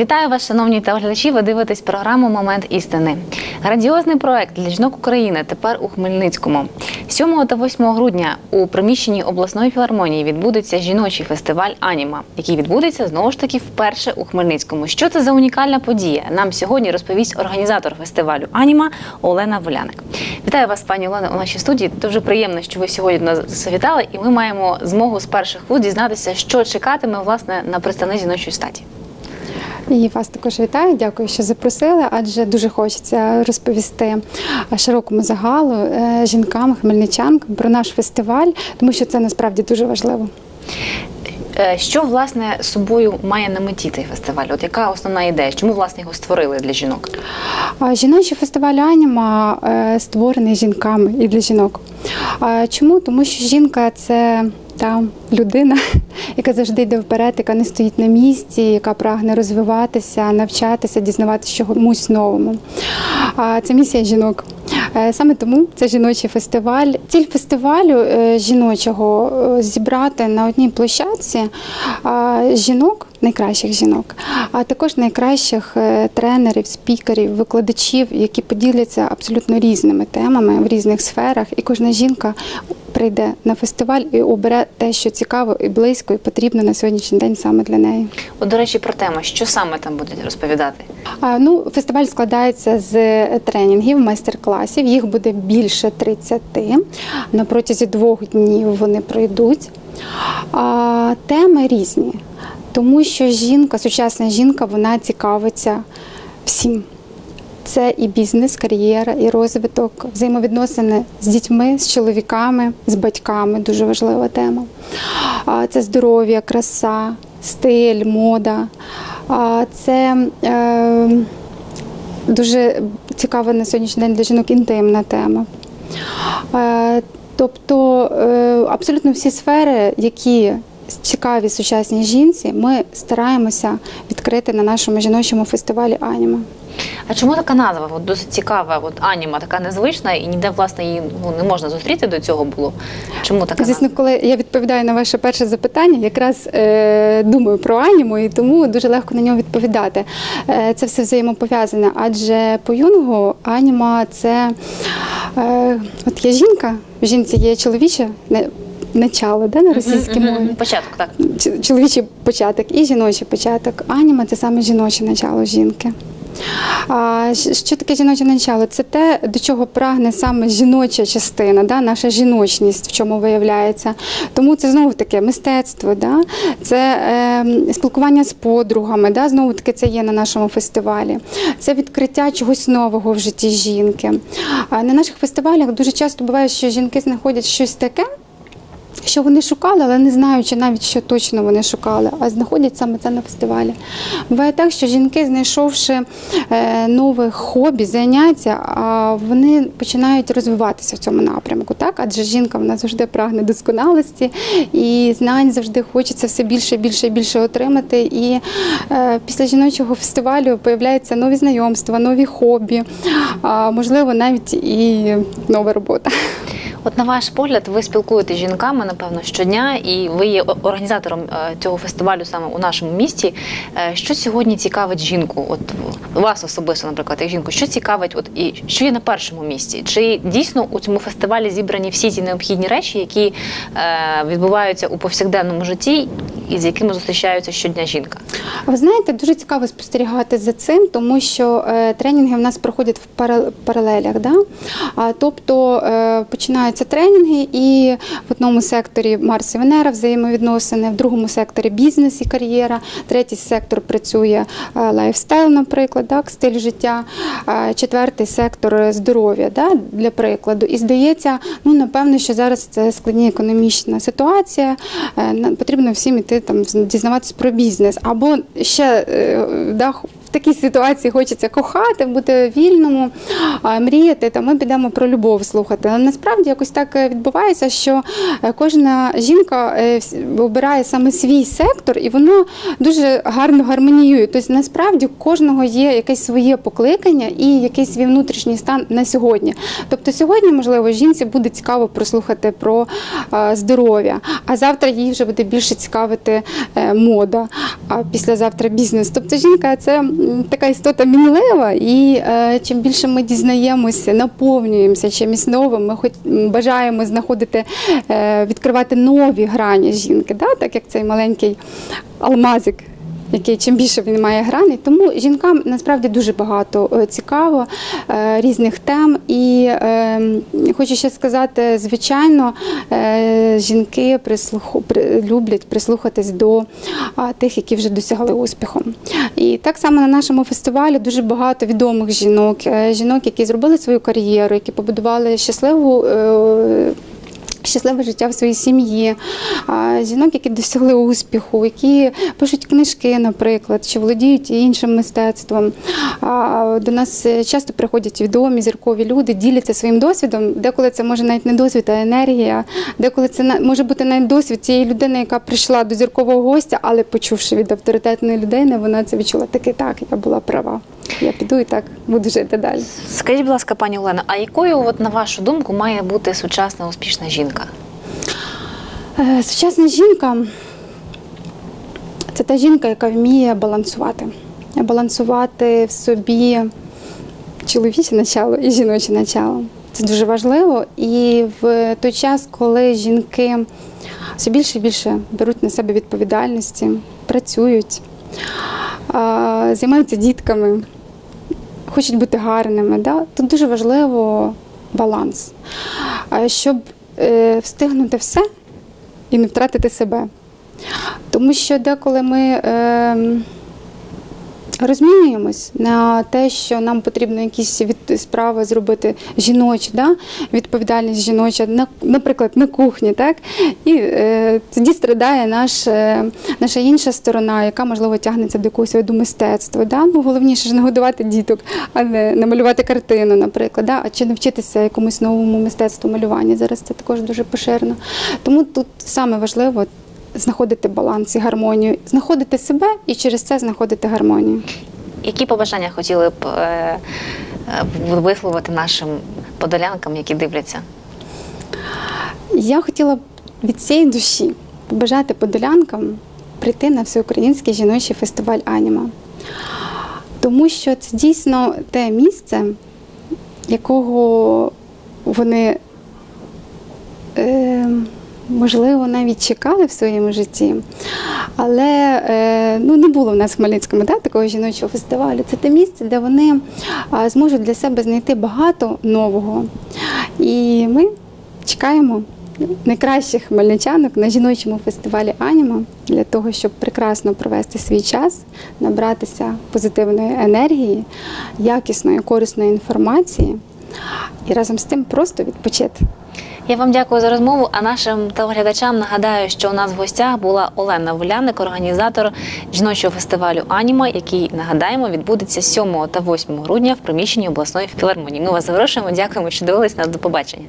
Вітаю вас, шановні телеглядачі. Ви дивитесь програму Момент істини. Грандіозний проект для жінок України тепер у Хмельницькому. 7 та 8 грудня у приміщенні обласної філармонії відбудеться жіночий фестиваль Аніма, який відбудеться знову ж таки вперше у Хмельницькому. Що це за унікальна подія? Нам сьогодні розповість організатор фестивалю Аніма Олена Воляник. Вітаю вас, пані Олена, у нашій студії. Дуже приємно, що ви сьогодні нас завітали, і ми маємо змогу з перших вуст дізнатися, що чекатиме власне на представник жіночої статі. І вас також вітаю. Дякую, що запросили. Адже дуже хочеться розповісти широкому загалу е, жінкам, хмельничанкам про наш фестиваль, тому що це насправді дуже важливо. Е, Що власне собою має на меті цей фестиваль? От яка основна ідея? Чому власне його створили для жінок? Жіночий фестиваль Аніма е, створений жінками і для жінок. Чому? Тому що жінка це та людина, яка завжди йде вперед, яка не стоїть на місці, яка прагне розвиватися, навчатися, дізнаватися чомусь новому. А Це місія жінок. Е, Саме тому це жіночий фестиваль. Ціль фестивалю е, жіночого е, зібрати на одній площадці жінок, найкращих жінок, а також найкращих е, тренерів, спікерів, викладачів, які поділяться абсолютно різними темами в різних сферах. І кожна жінка прийде на фестиваль і обере те, що цікаво і близько, і потрібно на сьогоднішній день саме для неї. От, до речі, про тему, що саме там будуть розповідати? А, Ну, фестиваль складається з тренінгів, майстер-класів. Їх буде більше 30. На протязі двох днів вони пройдуть. А, теми різні, тому що жінка, сучасна жінка, вона цікавиться всім. Це і бізнес, кар'єра, і розвиток, взаємовідносини з дітьми, з чоловіками, з батьками дуже важлива тема. Це здоров'я, краса, стиль, мода. Це е, дуже цікава на сьогоднішній день для жінок інтимна тема. Е, Тобто е, абсолютно всі сфери, які цікаві сучасній жінці, ми стараємося відкрити на нашому жіночому фестивалі Аніма. А чому така назва? От досить цікава. От аніма така незвична, і ніде власне її ну, не можна зустріти до цього було. Чому така Звісно, назва? коли я відповідаю на ваше перше запитання, якраз е, думаю про аніму, і тому дуже легко на нього відповідати. Е, це все взаємопов'язане, адже по юнгу аніма це е, от є жінка, в жінці є чоловіче начало да, на російській мові. Початок, так. Чоловічий початок і жіночий початок. Аніма це саме жіноче начало жінки. А що таке жіноче начало? Це те, до чого прагне саме жіноча частина, да? наша жіночність, в чому виявляється. Тому це знову таки мистецтво, да? це е, спілкування з подругами, да? знову таки це є на нашому фестивалі. Це відкриття чогось нового в житті жінки. А на наших фестивалях дуже часто буває, що жінки знаходять щось таке що вони шукали, але не знаючи навіть, що точно вони шукали, а знаходять саме це на фестивалі. Буває так, що жінки, знайшовши е, нове хобі, заняття, вони починають розвиватися в цьому напрямку. Так? Адже жінка вона завжди прагне досконалості і знань завжди хочеться все більше, більше більше отримати. І е, після жіночого фестивалю появляються нові знайомства, нові хобі, можливо, навіть і нова робота. От на ваш погляд, ви спілкуєтесь з жінками, напевно, щодня, і ви є організатором е, цього фестивалю саме у нашому місті. Е, Що сьогодні цікавить жінку? От вас особисто, наприклад, як жінку, що цікавить, от і що є на першому місці? Чи дійсно у цьому фестивалі зібрані всі ті необхідні речі, які е, відбуваються у повсякденному житті, і з якими зустрічаються щодня жінка? Ви знаєте, дуже цікаво спостерігати за цим, тому що е, тренінги в нас проходять в паралелях. Да? Тобто е, починаються тренінги, і в одному секторі Марс і Венера взаємовідносини, в другому секторі бізнес і кар'єра, третій сектор працює е, лайфстайл, наприклад, так, стиль життя, четвертий сектор здоров'я да, для прикладу. І здається, ну напевно, що зараз це складна економічна ситуація. Потрібно всім іти там дізнаватись про бізнес. Або ще е, да, такій ситуації хочеться кохати, бути вільному, мріяти, то ми підемо про любов слухати. Але насправді якось так е, відбувається, що е, кожна жінка е, обирає саме свій сектор, і воно дуже гарно гармоніює. Тобто, насправді, кожного є якесь своє покликання і якийсь свій внутрішній стан на сьогодні. Тобто, сьогодні, можливо, жінці буде цікаво прослухати про здоров'я, а завтра їй вже буде більше цікавити мода, а післязавтра бізнес. Тобто, жінка це така істота мінлива, і е, чим більше ми дізнаємося, наповнюємося чимось новим, ми хоч бажаємо знаходити, е, відкривати нові грані жінки, да? так як цей маленький алмазик. Який чим більше він має грани, тому жінкам насправді дуже багато е, цікаво е, різних тем. І е, хочу ще сказати, звичайно, е, жінки прислуху, люблять прислухатись до тих, які вже досягли успіху. І так само на нашому фестивалі дуже багато відомих жінок, жінок, які зробили свою кар'єру, які побудували щасливу. Щасливе життя в своїй сім'ї, жінок, які досягли успіху, які пишуть книжки, наприклад, чи володіють іншим мистецтвом. До нас часто приходять відомі зіркові люди, діляться своїм досвідом. Деколи це може навіть не досвід, а енергія. Деколи це може бути навіть досвід цієї людини, яка прийшла до зіркового гостя, але почувши від авторитетної людини, вона це відчула. Таки так, я була права. Я піду і так буду жити далі. Скажіть, будь ласка, пані Олено, а якою, от, на вашу думку, має бути сучасна успішна жінка? Е, Сучасна жінка це та жінка, яка вміє балансувати. Балансувати в собі чоловіче начало і жіноче начало. Це дуже важливо. І в той час, коли жінки все більше і більше беруть на себе відповідальності, працюють, займаються дітками, хочуть бути гарними. Да? Тут дуже важливо баланс. Щоб е, встигнути все і не втратити себе. Тому що деколи ми е, розмінюємось на те, що нам потрібно якісь від справи зробити жіночі, да? відповідальність жіноча, на, наприклад, на кухні, так? І е, тоді страдає наш, е, наша інша сторона, яка, можливо, тягнеться до якогось виду мистецтва. Да? Ну, головніше ж не годувати діток, а не намалювати картину, наприклад, да? а чи навчитися якомусь новому мистецтву малювання. Зараз це також дуже поширено. Тому тут саме важливо знаходити баланс і гармонію, знаходити себе і через це знаходити гармонію. Які побажання хотіли б е, е, висловити нашим подолянкам, які дивляться? Я хотіла б від цієї душі побажати подолянкам прийти на всеукраїнський жіночий фестиваль Аніма. Тому що це дійсно те місце, якого вони, е, можливо, навіть чекали в своєму житті. Але е, ну, не було в нас в Хмельницькому да, такого жіночого фестивалю. Це те місце, де вони зможуть для себе знайти багато нового. І ми чекаємо найкращих хмельничанок на жіночому фестивалі Аніма для того, щоб прекрасно провести свій час, набратися позитивної енергії, якісної, корисної інформації і разом з тим просто відпочити. Я вам дякую за розмову. А нашим телеглядачам нагадаю, що у нас в гостях була Олена Вуляник, організатор жіночого фестивалю Аніма, який нагадаємо відбудеться 7 та 8 грудня в приміщенні обласної філармонії. Ми вас запрошуємо. Дякуємо, що дивились нас. До побачення.